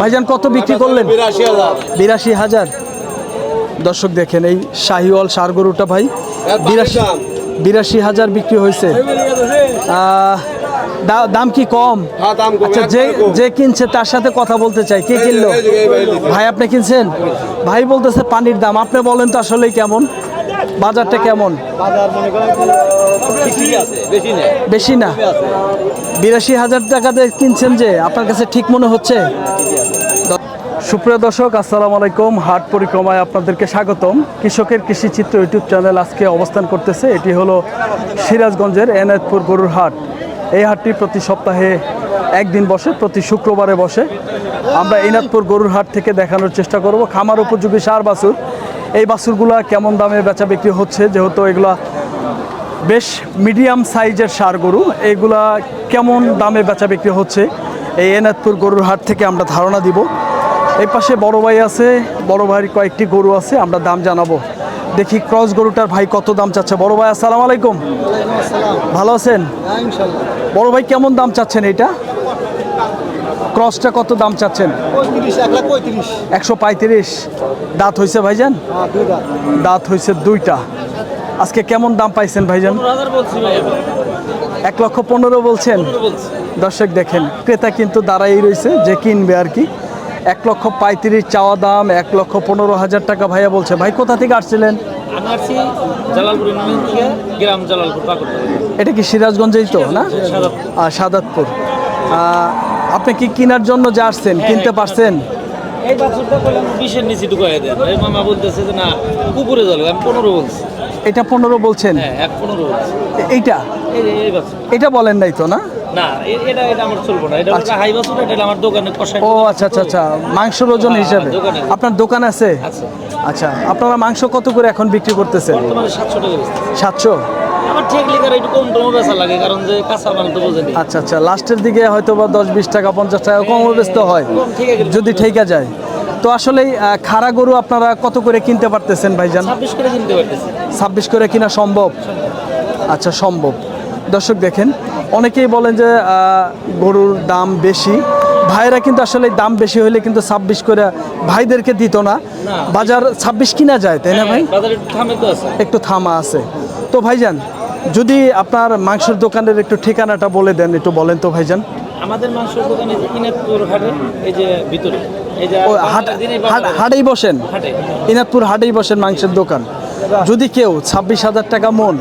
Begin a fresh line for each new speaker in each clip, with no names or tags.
ভাইজান কত বিক্রি করলেন? বিরাশি হাজার। দর্শক দেখেন এই শাহিওয়াল সার গরুটা ভাই বিরাশি বিরাশি হাজার বিক্রি হয়েছে। দাম কি কম?
হ্যাঁ,
আচ্ছা যে যে কিনছে তার সাথে কথা বলতে চাই। কে কিনলো?
ভাই
ভাই আপনি কিনছেন? ভাই বলতেছে পানির দাম। আপনি বলেন তো আসলেই কেমন? বাজারটা কেমন? বেশি না? বিরাশি হাজার টাকাতে কিনছেন যে আপনার কাছে ঠিক মনে হচ্ছে? সুপ্রিয় দর্শক আসসালামু আলাইকুম। হাট পরিক্রমায় আপনাদেরকে স্বাগতম। কৃষকের কৃষি চিত্র ইউটিউব চ্যানেল আজকে অবস্থান করতেছে। এটি হলো সিরাজগঞ্জের এনায়তপুর গরুর হাট। এই হাটটি প্রতি সপ্তাহে একদিন বসে প্রতি শুক্রবারে বসে। আমরা এনায়তপুর গরুর হাট থেকে দেখানোর চেষ্টা করব। খামার উপযোগী সার বাছুর। এই বাছুরগুলা কেমন দামে বেচা বিক্রি হচ্ছে? যেহেতু এগুলা বেশ মিডিয়াম সাইজের সার গরু। এইগুলা কেমন দামে বেচা বিক্রি হচ্ছে? এই এনাদপুর গরুর হাট থেকে আমরা ধারণা দিব। এই পাশে বড় ভাই আছে বড় ভাইয়ের কয়েকটি গরু আছে আমরা দাম জানাব। দেখি ক্রস গরুটার ভাই কত দাম চাচ্ছে। বড় ভাই আসসালাম আলাইকুম। ভালো আছেন? বড় ভাই কেমন দাম চাচ্ছেন এইটা? ক্রসটা কত দাম চাচ্ছেন? একশো পঁয়ত্রিশ। দাঁত হয়েছে ভাইজান? দাঁত। হয়েছে দুইটা। আজকে কেমন দাম পাইছেন ভাইজান? এক লক্ষ পনেরো বলছেন? দর্শক দেখেন ক্রেতা কিন্তু দাঁড়াই রয়েছে যে কিনবে আর কি। এক লক্ষ পঁয়ত্রিশ চাওয়া দাম এক লক্ষ পনেরো হাজার টাকা ভাইয়া বলছে। ভাই কোথা থেকে আসছিলেন? এটা কি সিরাজগঞ্জেই তো না?
সাদাতপুর।
আপনি কি কেনার জন্য যে আসছেন কিনতে পারছেন?
এই বাছুরটা করলাম বিশের নিচে ঢুকাই দেন। মামা বলতেছে যে না উপরে চলো আমি পনেরো বলছি।
এটা পনেরো বলছেন?
হ্যাঁ
এইটা? এটা বলেন নাই তো না?
কষাই
ও আচ্ছা আচ্ছা আচ্ছা। মাংসর ওজন
হ্যাঁ,
হিসাবে। আপনার দোকান আছে? আচ্ছা আপনারা মাংস কত করে এখন বিক্রি করতেছেন?
সাতশো
আচ্ছা আচ্ছা। লাস্টের দিকে হয়তো বা দশ বিশ টাকা পঞ্চাশ টাকা কম ব্যস্ত হয় যদি ঠেকা যায়। তো আসলে খাড়া গরু আপনারা কত করে কিনতে পারতেছেন ভাইজান?
ছাব্বিশ করে কিনতে
ছাব্বিশ করে কিনা সম্ভব? আচ্ছা সম্ভব। দর্শক দেখেন অনেকেই বলেন যে গরুর দাম বেশি। ভাইরা কিন্তু আসলে দাম বেশি হলে কিন্তু ছাব্বিশ করে ভাইদেরকে দিত না। বাজার ছাব্বিশ কিনা যায় তাই না ভাই?
তো আছে।
একটু থামা আছে। তো ভাইজান যদি আপনার মাংসের দোকানের একটু ঠিকানাটা বলে দেন একটু বলেন তো ভাইজান।
আমাদের মাংসের দোকানে যে ইনাতপুর হাটে এই যে ভিতরে এই যে
হাটেই বসেন? ইনাতপুর হাটেই বসেন মাংসের দোকান। যদি কেউ ছাব্বিশ হাজার টাকা মন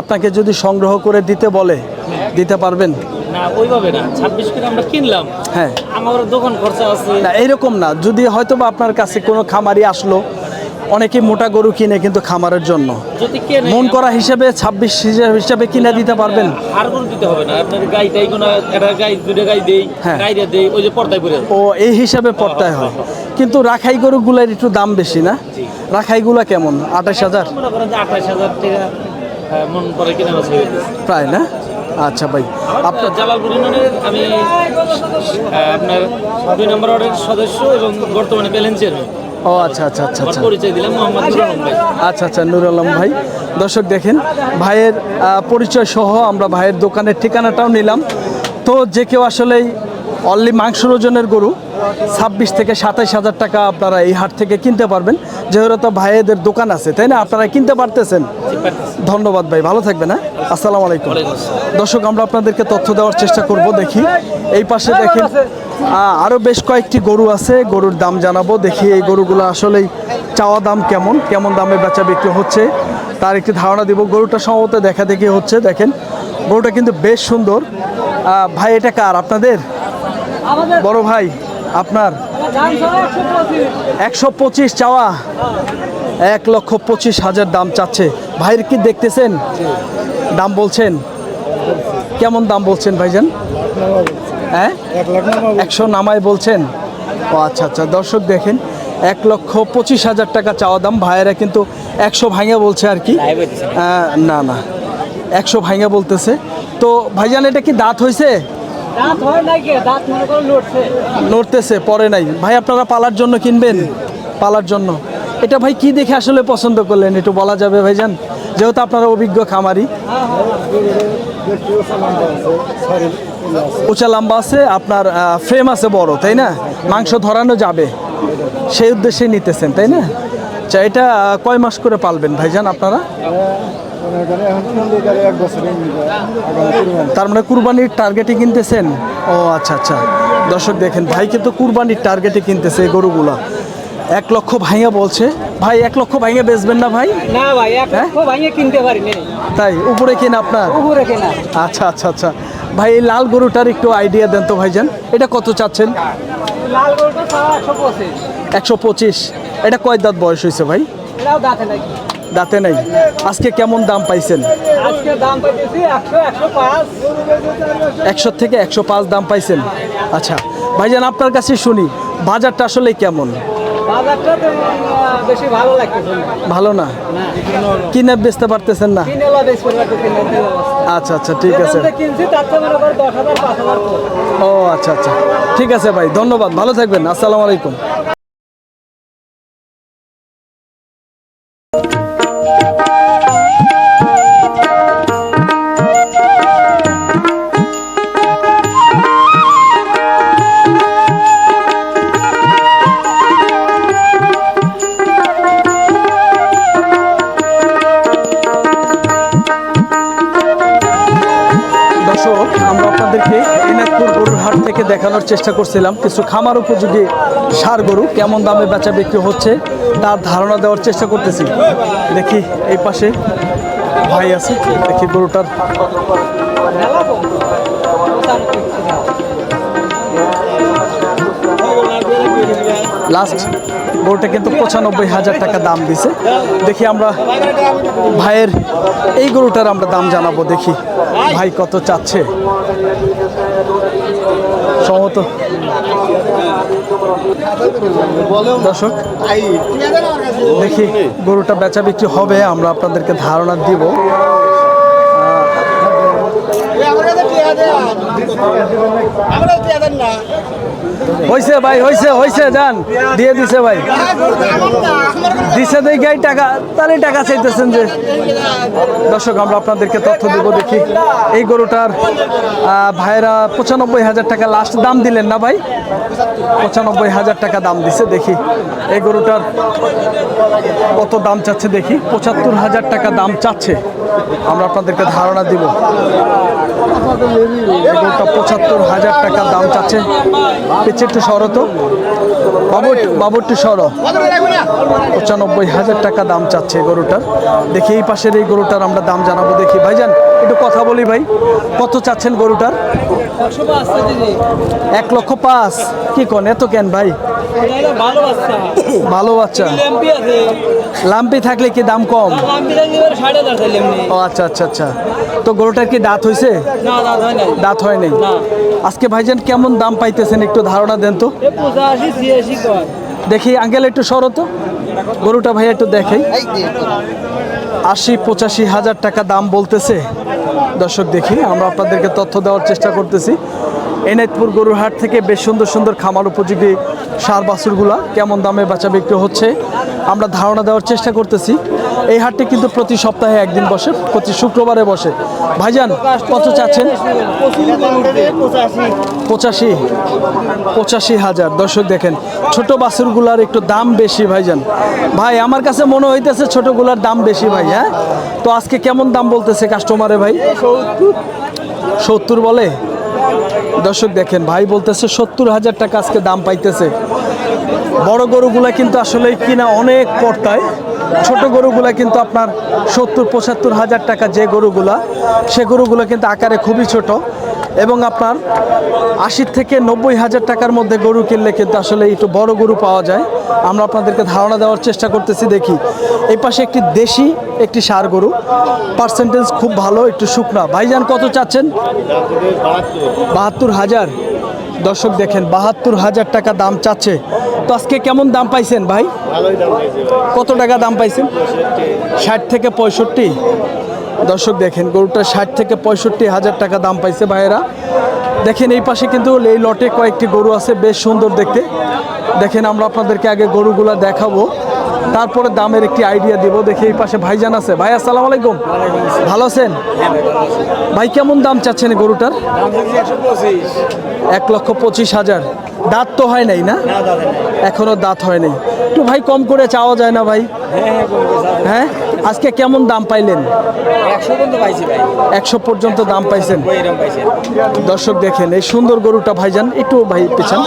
আপনাকে যদি সংগ্রহ করে দিতে বলে দিতে পারবেন?
না ওইভাবে না। ছাব্বিশ করে আমরা কিনলাম।
হ্যাঁ।
আমার দোকান খরচা আছে।
না এইরকম না। যদি হয়তো বা আপনার কাছে কোনো খামারি আসলো অনেকে মোটা গরু কিনে কিন্তু খামারের জন্য। মন করা হিসেবে ছাব্বিশ হিসাবে কিনে দিতে পারবেন।
হার গরু দিতে হবে না। আপনার গাই টাই কোনো একটা গাই দুটো গাই দেই
হ্যাঁ।
গাইরে দেই ওই যে পর্দায় পরে
ও এই হিসাবে পর্দায় হয়। কিন্তু রাখাই গরুগুলোর একটু দাম বেশি না? রাখাইগুলা কেমন? আঠাশ হাজার?
আঠাশ হাজার টাকা মন কিনে
প্রায় না? আচ্ছা ভাই।
আপনার জালালপুর ইউনিয়নের আমি আপনার দুই নম্বর ওয়ার্ডের সদস্য এবং বর্তমানে ব্যালেন্স চেয়ারম্যান
ও আচ্ছা আচ্ছা আচ্ছা আচ্ছা।
পরিচয় দিলাম মোহাম্মদ নুর আলম ভাই।
আচ্ছা আচ্ছা নুর আলম ভাই। দর্শক দেখেন ভাইয়ের পরিচয় সহ আমরা ভাইয়ের দোকানের ঠিকানাটাও নিলাম। তো যে কেউ আসলেই অনলি মাংসর ওজনের গরু ছাব্বিশ থেকে সাতাইশ হাজার টাকা আপনারা এই হাট থেকে কিনতে পারবেন। যেহেতু ভাইয়েদের দোকান আছে তাই না? আপনারা কিনতে পারতেছেন। ধন্যবাদ ভাই ভালো থাকবেন হ্যাঁ? আসসালামু আলাইকুম।
আসসালাম।
দর্শক আমরা আপনাদেরকে তথ্য দেওয়ার চেষ্টা করব দেখি। এই পাশে দেখেন আহ, আরও বেশ কয়েকটি গরু আছে গরুর দাম জানাব দেখি এই গরুগুলো আসলেই চাওয়া দাম কেমন কেমন দামে বেচা বিক্রি হচ্ছে তার একটি ধারণা দিব। গরুটা সম্ভবত দেখা দেখি হচ্ছে দেখেন গরুটা কিন্তু বেশ সুন্দর। ভাই এটা কার আপনাদের? বড় ভাই আপনার? একশো পঁচিশ চাওয়া এক লক্ষ পঁচিশ হাজার দাম চাচ্ছে। ভাইয়ের কি দেখতেছেন? দাম বলছেন? কেমন দাম বলছেন ভাইজান? হ্যাঁ? একশো নামায় বলছেন? ও আচ্ছা আচ্ছা দর্শক দেখেন এক লক্ষ পঁচিশ হাজার টাকা চাওয়া দাম। ভাইয়েরা কিন্তু একশো ভাঙে বলছে আর কি। না না একশো ভাঙে বলতেছে। তো ভাইজান এটা কি দাঁত হয়েছে
দাঁত হয় নাই কে? দাঁত করো লড়ছে
নড়তেছে পরে নাই। ভাই আপনারা পালার জন্য কিনবেন? পালার জন্য। এটা ভাই কি দেখে আসলে পছন্দ করলেন? একটু বলা যাবে ভাইজান? যেহেতু আপনারা অভিজ্ঞ খামারি। উঁচা লম্বা আছে আপনার ফ্রেম আছে বড় তাই না? মাংস ধরানো যাবে। সেই উদ্দেশ্যে নিতেছেন তাই না? আচ্ছা এটা কয় মাস করে পালবেন ভাইজান আপনারা? তার মানে কুরবানির টার্গেটে কিনতেছেন? ও আচ্ছা আচ্ছা। দর্শক দেখেন ভাই কিন্তু কুরবানির টার্গেটে কিনতেছে এই গরুগুলা। এক লক্ষ ভাইয়া বলছে। ভাই এক লক্ষ ভাইয়া বেচবেন না ভাই?
না ভাই এক
হ্যাঁ?
লক্ষ ভাঙিয়ে কিনতে পারি নি
তাই উপরে কিনা আপনার?
উপরে কেনা।
আচ্ছা আচ্ছা আচ্ছা। ভাই এই লাল গরুটার একটু আইডিয়া দেন তো ভাইজান। এটা কত চাচ্ছেন?
একশো পঁচিশ।
এটা কয় দাঁত বয়স হয়েছে ভাই?
দাঁতে
নাই। আজকে কেমন দাম পাইছেন?
একশো
থেকে একশো পাঁচ দাম পাইছেন। আচ্ছা ভাইজান আপনার কাছে শুনি বাজারটা আসলে কেমন?
বাজারটা তেমন বেশি ভালো লাগতেছে না।
ভালো না? কিনে বেচতে পারতেছেন না? আচ্ছা আচ্ছা ঠিক আছে। ও আচ্ছা আচ্ছা। ঠিক আছে ভাই ধন্যবাদ। ভালো থাকবেন। আসসালামু আলাইকুম। দেখানোর চেষ্টা করছিলাম। কিছু খামার উপযোগী সার গরু কেমন দামে বেচা বিক্রি হচ্ছে তার ধারণা দেওয়ার চেষ্টা করতেছি। দেখি এই পাশে ভাই আছে, দেখি গরুটার। লাস্ট গরুটা কিন্তু পঁচানব্বই হাজার টাকা দাম দিছে। দেখি আমরা ভাইয়ের এই গরুটার আমরা দাম জানাব, দেখি ভাই কত চাচ্ছে। সম্ভবত। দর্শক দেখি গরুটা বেচা বিক্রি হবে আমরা আপনাদেরকে ধারণা দিব। হয়েছে ভাই হয়েছে হয়েছে যান দিয়ে দিছে ভাই। দিছে দেখি গাই টাকা, তাহলে টাকা চাইতেছেন যে। দর্শক, আমরা আপনাদেরকে তথ্য দেব, দেখি। এই গরুটার ভাইরা পঁচানব্বই হাজার টাকা লাস্ট দাম দিলেন না ভাই? পঁচানব্বই হাজার টাকা দাম দিছে, দেখি। এই গরুটার কত দাম চাচ্ছে, দেখি। পঁচাত্তর হাজার টাকা দাম চাচ্ছে। আমরা আপনাদেরকে ধারণা দিব। পঁচাত্তর হাজার টাকার দাম চাচ্ছে। পিছিয়ে একটু সরো তো। বাবু বাবু একটু সরো পঁচানব্বই হাজার টাকা দাম চাচ্ছে গরুটার। দেখি এই পাশের এই গরুটার আমরা দাম জানাব। দেখি ভাইজান একটু কথা বলি ভাই কত চাচ্ছেন গরুটার? এক লক্ষ পাঁচ কি কন এত কেন ভাই?
ভালো বাচ্চা।
লাম্পি থাকলে কি দাম কম? ও আচ্ছা আচ্ছা আচ্ছা। তো গরুটার কি দাঁত হয়েছে
দাঁত হয় নাই।
আজকে ভাইজান কেমন দাম পাইতেছেন একটু ধারণা দেন তো। দেখি আঙ্কেল একটু সরো তো। গরুটা ভাই একটু দেখাই। আশি পঁচাশি হাজার টাকা দাম বলতেছে। দর্শক দেখি, আমরা আপনাদেরকে তথ্য দেওয়ার চেষ্টা করতেছি। এনায়তপুর গরুরহাট থেকে বেশ সুন্দর সুন্দর খামার উপযোগী সার বাছুরগুলা কেমন দামে বেচা বিক্রি হচ্ছে, আমরা ধারণা দেওয়ার চেষ্টা করতেছি। এই হাটটি কিন্তু প্রতি সপ্তাহে একদিন বসে, প্রতি শুক্রবারে বসে। ভাইজান, কত চাচ্ছেন? পঁচাশি পঁচাশি হাজার। দর্শক দেখেন, ছোট বাছুরগুলার একটু দাম বেশি ভাইজান। ভাই, আমার কাছে মনে হইতেছে ছোটগুলার দাম বেশি ভাই হ্যাঁ? তো আজকে কেমন দাম বলতেছে কাস্টমারে ভাই? সত্তর বলে? দর্শক দেখেন, ভাই বলতেছে সত্তর হাজার টাকা আজকে দাম পাইতেছে। বড় গরুগুলা কিন্তু আসলে কিনা অনেক পড়তায় ছোট গরুগুলা কিন্তু আপনার সত্তর, পঁচাত্তর হাজার টাকা যে গরুগুলা, সে গরুগুলো কিন্তু আকারে খুবই ছোট এবং আপনার আশি থেকে নব্বই হাজার টাকার মধ্যে গরু কিনলে কিন্তু আসলে একটু বড় গরু পাওয়া যায়। আমরা আপনাদেরকে ধারণা দেওয়ার চেষ্টা করতেছি, দেখি। এই পাশে একটি দেশি, একটি সার গরু। পার্সেন্টেজ খুব ভালো, একটু শুকনা। ভাইজান, কত চাচ্ছেন? বাহাত্তর হাজার। দর্শক দেখেন, বাহাত্তর হাজার টাকা দাম চাচ্ছে। তো আজকে কেমন দাম পাইছেন ভাই? কত টাকা দাম পাইছেন? ষাট থেকে পঁয়ষট্টি? দর্শক দেখেন গরুটা ষাট থেকে পঁয়ষট্টি হাজার টাকা দাম পাইছে ভাইয়েরা। দেখেন এই পাশে কিন্তু এই লটে কয়েকটি গরু আছে বেশ সুন্দর দেখতে। দেখেন আমরা আপনাদেরকে আগে গরুগুলা দেখাবো। তারপরে দামের একটি আইডিয়া দিব। দেখি এই পাশে ভাইজান আছে। ভাই আসসালামু আলাইকুম। ভালো আছেন? ভাই কেমন দাম চাচ্ছেন গরুটার? এক লক্ষ পঁচিশ হাজার। দাঁত তো হয় নাই না? এখনও দাঁত হয় নাই। একটু ভাই কম করে চাওয়া যায় না ভাই? হ্যাঁ আজকে কেমন দাম পাইলেন?
একশো পর্যন্ত পাইছি ভাই।
একশো পর্যন্ত দাম পাইছেন? দর্শক দেখেন এই সুন্দর গরুটা ভাইজান একটু ভাই পেছান।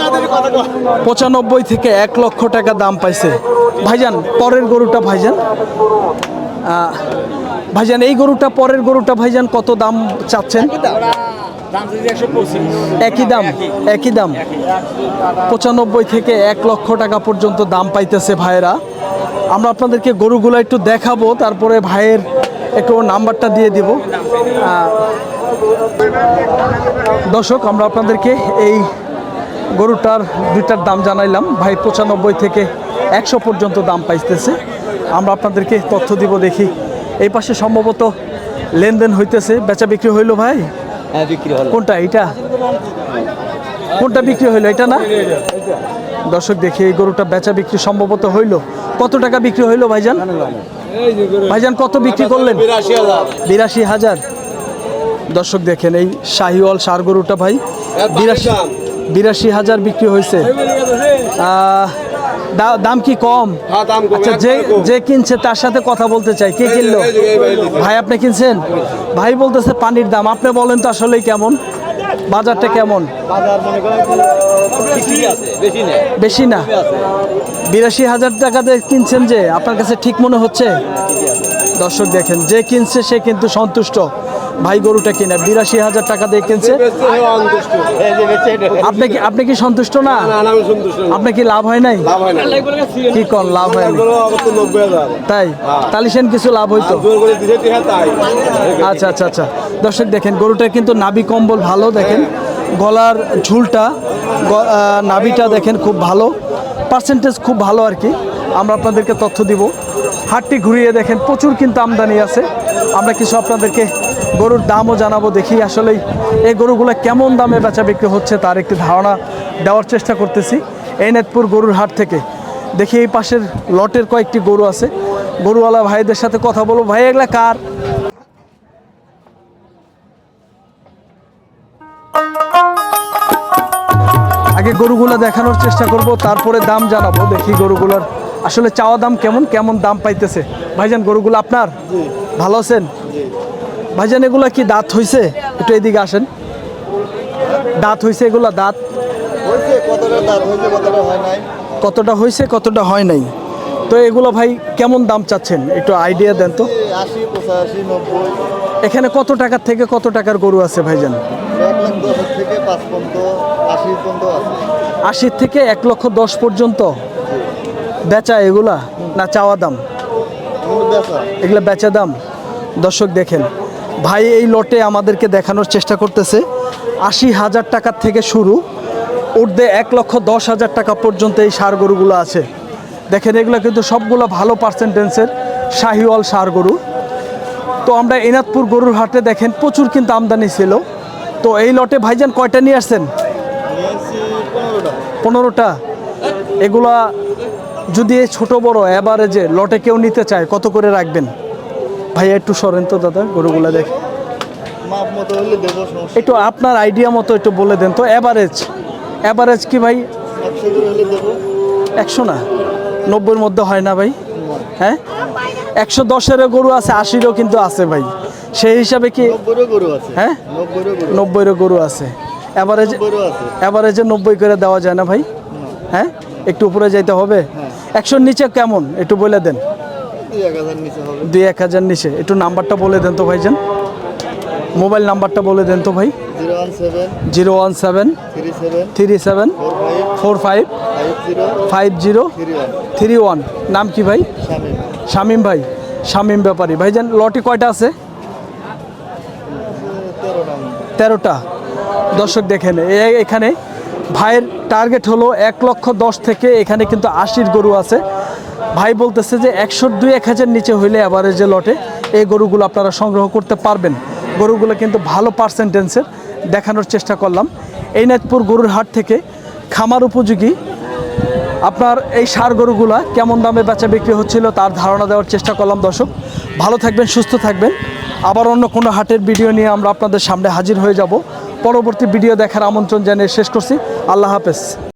পঁচানব্বই থেকে এক লক্ষ টাকা দাম পাইছে। ভাইজান পরের গরুটা ভাইজান? আহ, ভাইজান এই গরুটা পরের গরুটা ভাইজান কত দাম চাচ্ছেন? একই দাম একই। দাম। পঁচানব্বই থেকে এক লক্ষ টাকা পর্যন্ত দাম পাইতেছে ভাইয়েরা। আমরা আপনাদেরকে গরুগুলো একটু দেখাবো তারপরে ভাইয়ের একটু নাম্বারটা দিয়ে দিব। দর্শক আমরা আপনাদেরকে এই গরুটার দুইটার দাম জানাইলাম। ভাই পঁচানব্বই থেকে একশো পর্যন্ত দাম পাইতেছে। আমরা আপনাদেরকে তথ্য দিব দেখি। এই পাশে সম্ভবত লেনদেন হইতেছে। বেচা বিক্রি হইল ভাই?
বিক্রি হলো।
কোনটা এটা কোনটা বিক্রি হইল এটা না? দর্শক দেখি এই গরুটা বেচা বিক্রি সম্ভবত হইল। কত টাকা বিক্রি হইল ভাইজান? ভাইজান কত বিক্রি করলেন?
বিরাশি হাজার।
দর্শক দেখেন এই শাহিওয়াল সার গরুটা ভাই বিরাশি বিরাশি হাজার বিক্রি হয়েছে দাম কি কম?
হ্যাঁ দাম কমে
আচ্ছা যে যে কিনছে তার সাথে কথা বলতে চাই। কে কিনলো? ভাই আপনি কিনছেন? ভাই বলতেছে পানির দাম। আপনি বলেন তো আসলেই কেমন? বাজারটা কেমন?
বাজার মনে করেন ঠিকই আছে বেশি
বেশি না। বিরাশি হাজার টাকা দিয়ে কিনছেন যে আপনার কাছে ঠিক মনে হচ্ছে? দর্শক দেখেন যে কিনছে সে কিন্তু সন্তুষ্ট। ভাই গরুটা কিনা বিরাশি হাজার টাকা দিয়ে কিনছে। আপনি কি আপনি কি সন্তুষ্ট না। আপনার কি লাভ হয় নাই?
হয়
কি কর লাভ
হাজার।
তাই? তাহলে সেন কিছু লাভ হইতো?
তাই।
আচ্ছা আচ্ছা আচ্ছা। দর্শক দেখেন গরুটা কিন্তু নাবি কম্বল ভালো দেখেন। গলার ঝুলটা নাভিটা দেখেন খুব ভালো। পার্সেন্টেজ খুব ভালো আর কি। আমরা আপনাদেরকে তথ্য দিব। হাটটি ঘুরিয়ে দেখেন প্রচুর কিন্তু আমদানি আছে। আমরা কিছু আপনাদেরকে গরুর দামও জানাব দেখি আসলেই এই গরুগুলো কেমন দামে বেচা বিক্রি হচ্ছে তার একটি ধারণা দেওয়ার চেষ্টা করতেছি এই নেতপুর গরুর হাট থেকে। দেখি এই পাশের লটের কয়েকটি গরু আছে। গরুওয়ালা ভাইদের সাথে কথা বলব। ভাই এগুলা কার? আগে গরুগুলো দেখানোর চেষ্টা করব তারপরে দাম জানাব দেখি গরুগুলোর আসলে চাওয়া দাম কেমন কেমন দাম পাইতেছে। ভাইজান গরুগুলো আপনার? ভালো আছেন? ভাইজান এগুলা কি দাঁত হইছে? একটু এদিকে আসেন। দাঁত হইছে এগুলা দাঁত।
কতটা হয়েছে কতটা হয় নাই?
হয়েছে তো এগুলো ভাই কেমন দাম চাচ্ছেন? একটু আইডিয়া দেন তো। এখানে কত টাকার থেকে কত টাকার গরু আছে ভাইজান? আশির থেকে এক লক্ষ দশ পর্যন্ত? বেচা এগুলা না চাওয়া দাম?
এগুলো বেচা
দাম? দর্শক দেখেন। ভাই এই লটে আমাদেরকে দেখানোর চেষ্টা করতেছে। আশি হাজার টাকার থেকে শুরু। উর্ধে এক লক্ষ দশ হাজার টাকা পর্যন্ত এই সার গরুগুলো আছে। দেখেন, এগুলো কিন্তু সবগুলো ভালো পার্সেন্টেন্সের শাহিওয়াল সার গরু। তো আমরা এনাদপুর গরুর হাটে দেখেন, প্রচুর কিন্তু আমদানি ছিল। তো এই লটে ভাইজান কয়টা নিয়ে আসছেন?
পনেরোটা।
এগুলা যদি ছোট বড় অ্যাভারেজে লটে কেউ নিতে চায়, কত করে রাখবেন? ভাই একটু সরেন তো দাদা গরুগুলা দেখ। একটু আপনার আইডিয়া মতো একটু বলে দেন তো। অ্যাভারেজ অ্যাভারেজ কি ভাই?
একশো
না? নব্বইয়ের মধ্যে হয় না ভাই? হ্যাঁ? একশো দশেরও গরু আছে আশিরও কিন্তু আছে ভাই। সেই হিসাবে কি হ্যাঁ? নব্বইয়েরও গরু আছে। অ্যাভারেজ অ্যাভারেজে নব্বই করে দেওয়া যায় না ভাই? হ্যাঁ? একটু উপরে যাইতে হবে? একশোর নিচে কেমন? একটু বলে দেন।
দুই এক হাজার নিচে
একটু নাম্বারটা বলে দেন তো ভাই ভাইজান। মোবাইল নাম্বারটা বলে দেন তো ভাই।
Zero one seven three seven four five
five
zero three one.
নাম কি ভাই? শামিম। ভাই। শামিম ব্যাপারী। ভাই ভাইজান লটে কয়টা আছে? তেরোটা। দর্শক দেখেন এখানে ভাইয়ের টার্গেট হলো এক লক্ষ দশ থেকে এখানে কিন্তু আশির গরু আছে। ভাই বলতেছে যে একশো দুই এক হাজার নিচে হইলে যে লটে, এই গরুগুলো আপনারা সংগ্রহ করতে পারবেন। গরুগুলো কিন্তু ভালো পার্সেন্টেন্সের দেখানোর চেষ্টা করলাম। এই নাথপুর গরুর হাট থেকে খামার উপযোগী। আপনার এই সার গরুগুলা কেমন দামে বেচা বিক্রি হচ্ছিল তার ধারণা দেওয়ার চেষ্টা করলাম দর্শক। ভালো থাকবেন, সুস্থ থাকবেন। আবার অন্য কোনো হাটের ভিডিও নিয়ে আমরা আপনাদের সামনে হাজির হয়ে যাব। পরবর্তী ভিডিও দেখার আমন্ত্রণ জানিয়ে শেষ করছি। আল্লাহ হাফেজ।